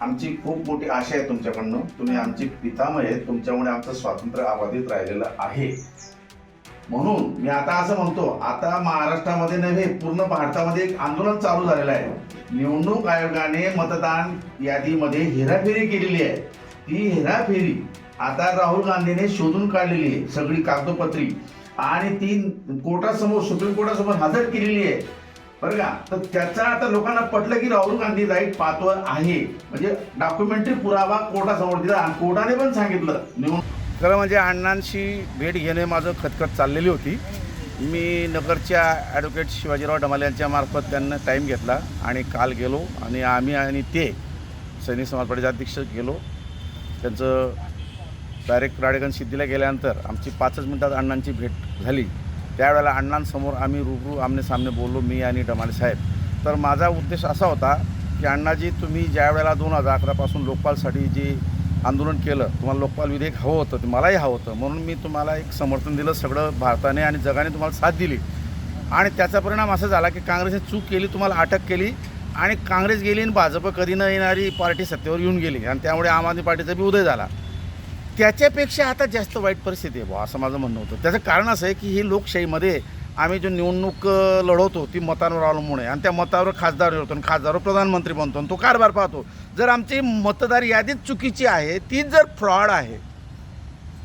आमची खूप मोठी आशा आहे तुमच्याकडनं. तुम्ही आमची पितामह आहेत तुमच्यामुळे आमचं स्वातंत्र्य अबाधित राहिलेलं आहे. म्हणून मी आता असं म्हणतो आता महाराष्ट्रामध्ये नव्हे पूर्ण भारतामध्ये एक आंदोलन चालू झालेलं आहे. निवडणूक आयोगाने मतदान यादीमध्ये हेराफेरी केलेली आहे. ती हेराफेरी आता राहुल गांधीने शोधून काढलेली आहे सगळी कागदोपत्री. आणि ती कोर्टासमोर सुप्रीम कोर्टासमोर हजर केलेली आहे. बरं का? तर त्याचा आता लोकांना पटलं की राहुल गांधी राईट पाथवर आहे. म्हणजे डॉक्युमेंटरी पुरावा कोर्टासमोर दिला आणि कोर्टाने पण सांगितलं. खरं म्हणजे अण्णांशी भेट घेणे माझं खतखत चाललेली होती. मी नगरच्या ॲडव्होकेट शिवाजीराव डमाले यांच्या मार्फत त्यांना टाईम घेतला आणि काल गेलो आणि आम्ही आणि ते सैनिक समाज पार्टीचे अध्यक्ष गेलो. त्यांचं डायरेक्ट राडेगण सिद्धीला गेल्यानंतर आमची पाचच मिनिटात अण्णांची भेट झाली. त्यावेळेला अण्णांसमोर आम्ही रूबरू आमने सामने बोललो मी आणि डमाले साहेब. तर माझा उद्देश असा होता की अण्णाजी तुम्ही ज्या वेळेला दोन हजार अकरापासून लोकपालसाठी जी आंदोलन केलं तुम्हाला लोकपाल विधेयक हवं होतं ते मलाही हवं होतं. म्हणून मी तुम्हाला एक समर्थन दिलं सगळं भारताने आणि जगाने तुम्हाला साथ दिली. आणि त्याचा परिणाम असा झाला की काँग्रेसने चूक केली तुम्हाला अटक केली आणि काँग्रेस गेली आणि भाजप कधी न येणारी पार्टी सत्तेवर येऊन गेली. आणि त्यामुळे आम आदमी पार्टीचा बी उदय झाला. त्याच्यापेक्षा आता जास्त वाईट परिस्थिती आहे बुवा असं माझं म्हणणं होतं. त्याचं कारण असं आहे की ही लोकशाहीमध्ये आम्ही जो निवडणूक लढवतो ती मतांवर अवलंबून आहे. आणि त्या मतावर खासदार होतो आणि खासदारवर प्रधानमंत्री बनतो आणि तो कारभार पाहतो. जर आमची मतदार यादीच चुकीची आहे तीच जर फ्रॉड आहे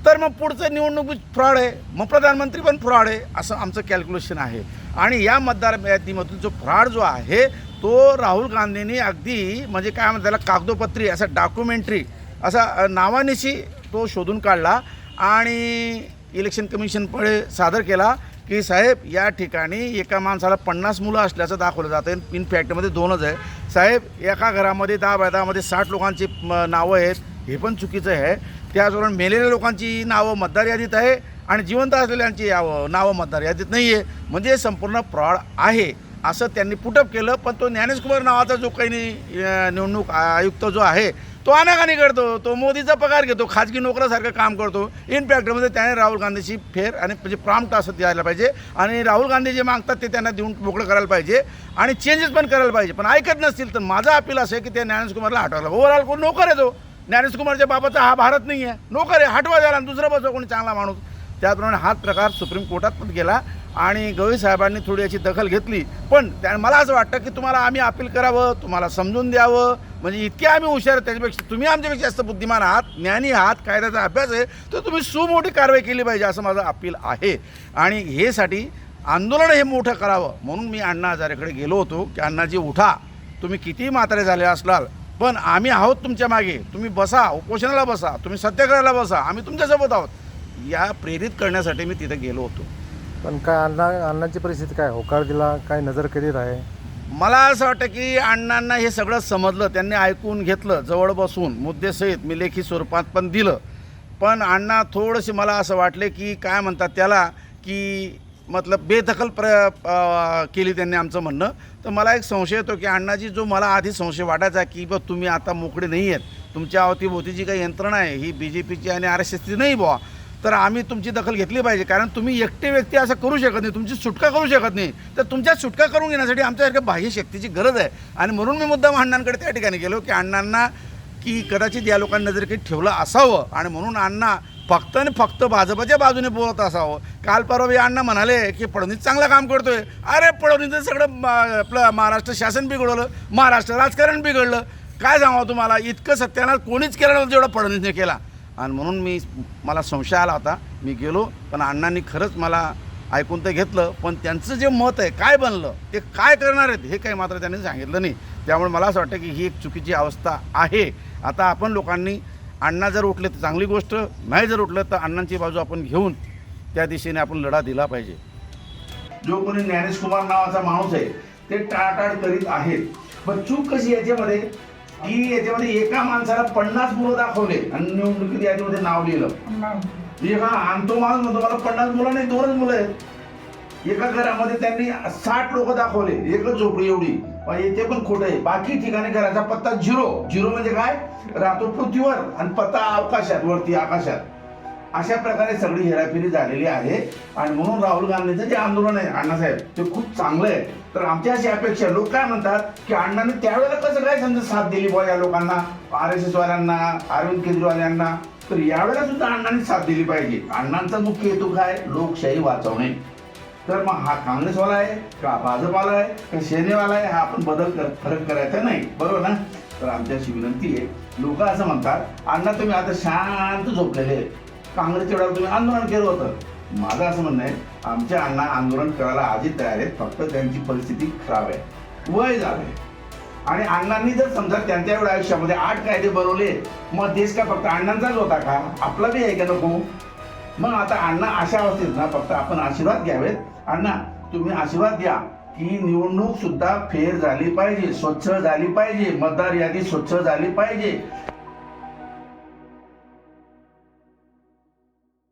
तर मग पुढचं निवडणूक फ्रॉड आहे. मग प्रधानमंत्री पण फ्रॉड आहे असं आमचं कॅल्क्युलेशन आहे. आणि या मतदार यादीमधून जो फ्रॉड जो आहे तो राहुल गांधींनी अगदी म्हणजे काय म्हणतात त्याला कागदोपत्री असा डॉक्युमेंटरी असा नावानिशी तो शोधून काढला आणि इलेक्शन कमिशनपुढे सादर केला की साहेब या ठिकाणी एका माणसाला पन्नास मुलं असल्याचं दाखवलं जातं इन फॅक्टमध्ये दोनच आहे. साहेब एका घरामध्ये दहा बाय दहामध्ये साठ लोकांची नावं आहेत. हे पण चुकीचं आहे. त्याचबरोबर मेलेल्या लोकांची नावं मतदार यादीत आहे आणि जिवंत असलेल्यांची यावं नावं मतदार यादीत नाही आहे म्हणजे संपूर्ण फ्रॉड आहे असं त्यांनी पुटअप केलं पण तो ज्ञानेशकुमार नावाचा जो काही निवडणूक आयुक्त जो आहे तो अनागानी करतो तो मोदीचा पगार घेतो खाजगी नोकरासारखं काम करतो. इनफॅक्टमध्ये त्याने राहुल गांधीची फेर आणि म्हणजे प्रॉम्प्ट असं द्यायला पाहिजे आणि राहुल गांधी जे मागतात ते त्यांना देऊन मोकळं करायला पाहिजे आणि चेंजेस पण करायला पाहिजे. पण ऐकत नसतील तर माझा अपील असं आहे की त्या ज्ञानेशकुमारला हटवायला. ओव्हरऑल कोण नोकर आहे तो? ज्ञानेशकुमारच्या बाबाचा हा भारत नाही आहे नोकर आहे हटवा द्यायला आणि दुसरा बसवा कोणी चांगला माणूस. त्याचप्रमाणे हाच प्रकार सुप्रीम कोर्टात पण गेला. आणि गवई साहेबांनी थोडी याची दखल घेतली. पण त्या मला असं वाटतं की तुम्हाला आम्ही अपील करावं तुम्हाला समजून द्यावं. म्हणजे इतके आम्ही हुशार आहे त्याच्यापेक्षा तुम्ही आमच्यापेक्षा जास्त बुद्धिमान आहात ज्ञानी आहात कायद्याचा अभ्यास आहे तर तुम्ही सुमोठी कारवाई केली पाहिजे असं माझं अपील आहे. आणि हेसाठी आंदोलन हे मोठं करावं. म्हणून मी अण्णा हजारेकडे गेलो होतो की अण्णाजी उठा. तुम्ही कितीही म्हातारे झाले असलाल पण आम्ही आहोत तुमच्या मागे. तुम्ही बसा उपोषणाला बसा तुम्ही सत्याग्रहाला बसा. आम्ही तुमच्यासोबत आहोत. या प्रेरित करण्यासाठी मी तिथे गेलो होतो. पण काय अण्णा अण्णांची परिस्थिती काय? होकार दिला काय नजर करीत आहे? मला असं वाटतं की अण्णांना हे सगळं समजलं त्यांनी ऐकून घेतलं जवळ बसून मुद्देसहित मी लेखी स्वरूपात पण दिलं. पण अण्णा थोडंसे मला असं वाटले की काय म्हणतात त्याला की मतलब बेदखल प्र केली त्यांनी आमचं म्हणणं. तर मला एक संशय येतो की अण्णाजी जो मला आधी संशय वाटायचा की बा तुम्ही आता मोकळे नाही आहेत. तुमच्या अवतीभोवती जी काही यंत्रणा आहे. ही बी जे पीची आणि आर एस एसची नाही बुवा. तर आम्ही तुमची दखल घेतली पाहिजे. कारण तुम्ही एकटे व्यक्ती असं करू शकत नाही. तुमची सुटका करू शकत नाही. तर तुमच्या सुटका करून घेण्यासाठी आमच्यासारख्या बाह्य शक्तीची गरज आहे. आणि म्हणून मी मुद्दाम अण्णांकडे त्या ठिकाणी गेलो की अण्णांना की कदाचित या लोकांनी जर काही ठेवलं असावं आणि म्हणून अण्णा फक्त आणि फक्त भाजपच्या बाजूने बोलत असावं. काल परवा हे अण्णा म्हणाले की फडणवीस चांगलं काम करतोय. अरे फडणवीसचं सगळं आपलं महाराष्ट्र शासन बिघडवलं. महाराष्ट्र राजकारण बिघडलं. काय सांगावं तुम्हाला? इतकं सत्यानाश कोणीच केलं नव्हतं जेवढा फडणवीसने केला. आणि म्हणून मी मला संशय आला होता. मी गेलो पण अण्णांनी खरंच मला ऐकून तर घेतलं पण त्यांचं जे मत आहे काय बनलं ते काय करणार आहेत हे काही मात्र त्यांनी सांगितलं नाही. त्यामुळे मला असं वाटतं की ही एक चुकीची अवस्था आहे. आता आपण लोकांनी अण्णा जर उठले तर चांगली गोष्ट नाही जर उठलं तर अण्णांची बाजू आपण घेऊन त्या दिशेने आपण लढा दिला पाहिजे. जो कोणी ज्ञानेश कुमार नावाचा माणूस आहे ते टाळाटाळ करीत आहेत. पण चूक कशी याच्यामध्ये? की याच्यामध्ये एका माणसाला पन्नास मुलं दाखवले. आणि निवडणुकीत यादीमध्ये नाव लिहिलं. एका आणि तो माणूस म्हणतो मला पन्नास मुलं नाही दोनच मुलं आहेत. एका घरामध्ये त्यांनी साठ लोक दाखवले एकच झोपडी एवढी. इथे पण खोटं आहे. बाकी ठिकाणी घराचा पत्ता झिरो. झिरो म्हणजे काय? राहतो पृथ्वीवर आणि पत्ता अवकाशात वरती आकाशात. अशा प्रकारे सगळी हेराफेरी झालेली आहे. आणि म्हणून राहुल गांधीचं जे आंदोलन आहे अण्णासाहेब ते खूप चांगलं आहे. तर आमची अशी अपेक्षा लोक काय म्हणतात की अण्णांनी त्यावेळेला कसं काय समजा साथ दिली बुवा या लोकांना आर एस एसवाल्यांना अरविंद केजरीवाल्यांना? तर यावेळेला सुद्धा अण्णांनी साथ दिली पाहिजे. अण्णांचा मुख्य हेतू काय? लोकशाही वाचवणे. तर मग हा काँग्रेसवाला आहे का भाजपवाला आहे का सेनेवाला आहे हा आपण बदल कर फरक करायचा नाही. बरोबर ना? तर आमची अशी विनंती आहे. लोक असं म्हणतात अण्णा तुम्ही आता शांत झोपलेले काँग्रेसच्या वेळेला तुम्ही आंदोलन केलं होतं. माझं असं म्हणणं आहे आमच्या अण्णा आंदोलन करायला आधी तयार आहेत फक्त त्यांची परिस्थिती खराब आहे. वय झालंय. आणि अण्णांनी जर समजा त्यांच्या एवढ्या आयुष्यामध्ये आठ कायदे बनवले मग देश का फक्त अण्णांचाच होता का? आपला बी आहे का नको? मग आता अण्णा अशा अवस्थेत ना फक्त आपण आशीर्वाद घ्यावेत. अण्णा तुम्ही आशीर्वाद द्या की निवडणूक सुद्धा फेर झाली पाहिजे स्वच्छ झाली पाहिजे मतदार यादी स्वच्छ झाली पाहिजे.